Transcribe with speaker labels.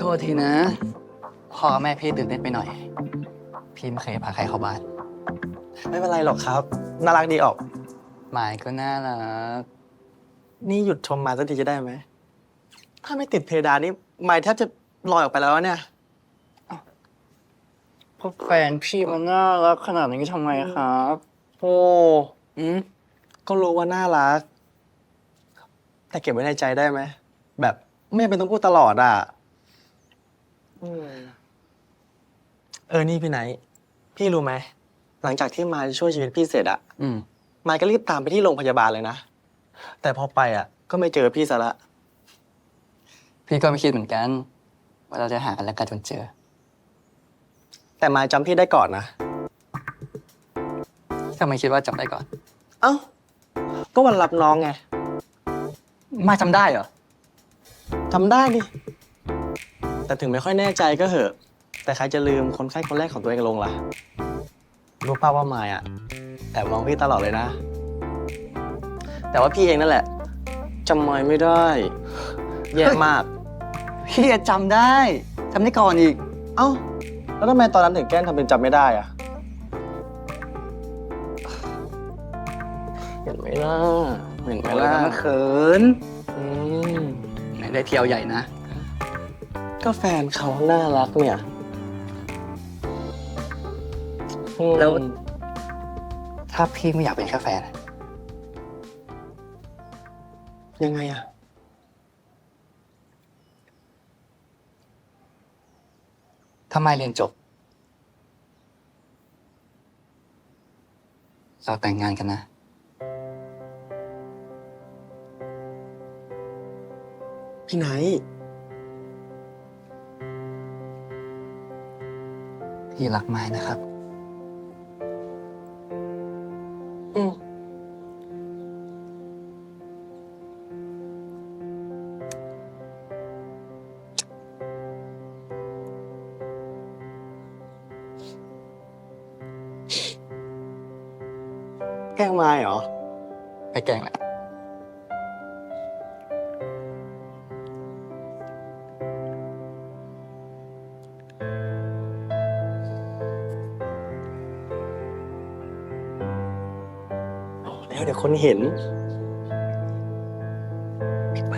Speaker 1: โทษทีนะ พ่อกับแม่พี่ตื่นเต้นไปหน่อย พี่ไม่เคยพาใครเข้าบ้าน
Speaker 2: ไม่เป็นไรหรอกครับ น่ารักดีออก
Speaker 1: หมายก็น่ารัก
Speaker 2: นี่หยุดชมมาสักทีจะได้ไหม ถ้าไม่ติดเพดานนี่ไม้แทบจะลอยออกไปแล้วเนี่ย
Speaker 1: พวกแฟนพี่มันน่ารักขนาดนี้ทำไมครับ
Speaker 2: โอ้
Speaker 1: อืม
Speaker 2: ก็รู้ว่าน่ารัก แต่เก็บไว้ในใจได้ไหม แบบไม่จำเป็นต้องพูดตลอดอะ เออ นี่พี่ไนท์พี่รู้ไหม หลังจากที่มายช่วยชีวิตพี่เสร็จอะ
Speaker 1: อืม
Speaker 2: มายก็รีบตามไปที่โรงพยาบาลเลยนะ แต่พอไปอะก็ไม่เจอพี่ซะละ
Speaker 1: พี่ก็ไม่คิดเหมือนกัน ว่าเราจะหากันและกันจนเจอ
Speaker 2: แต่มายจำพี่ได้ก่อนนะ
Speaker 1: ทำไมคิดว่าจำได้ก่อน
Speaker 2: เอ้า ก็วันรับน้องไง
Speaker 1: มาจำได้เหรอ
Speaker 2: ทำได้ดิ แต่ถึงไม่ค่อยแน่ใจก็เหอะ แต่ใครจะลืมคนไข้คนแรกของตัวเองลงล่ะ รู้ป่าวว่ามายอะแอบมองพี่ตลอดเลยนะ แต่ว่าพี่เองนั่นแหละจำมายไม่ได้ แย่มาก
Speaker 1: พี่อะจำได้จำได้ก่อนอีก
Speaker 2: เอ้า แล้วทำไมตอนนั้นถึงแกล้งทำเป็นจำไม่ได้อะเห็นไหมล่ะเห็นไหม
Speaker 1: ไม่
Speaker 2: ล่ะ
Speaker 1: ละมันเขิน
Speaker 2: อืม
Speaker 1: ไหนได้เที่ยวใหญ่นะ
Speaker 2: ก็แฟนเขาน่ารักเนี่ยอืม
Speaker 1: แล้ว ถ้าพี่ไม่อยากเป็นแค่แฟนอะ
Speaker 2: ยังไงอะ
Speaker 1: ถ้าไม่เรียนจบ เราแต่งงานกันนะ
Speaker 2: พี่ไนท์
Speaker 1: พี่รักไม้นะครับ
Speaker 2: อืมแกล้งมายเหรอ
Speaker 1: ไปแกล้งแหละ
Speaker 2: แล้วเดี๋ยวคนเห็นปิดไป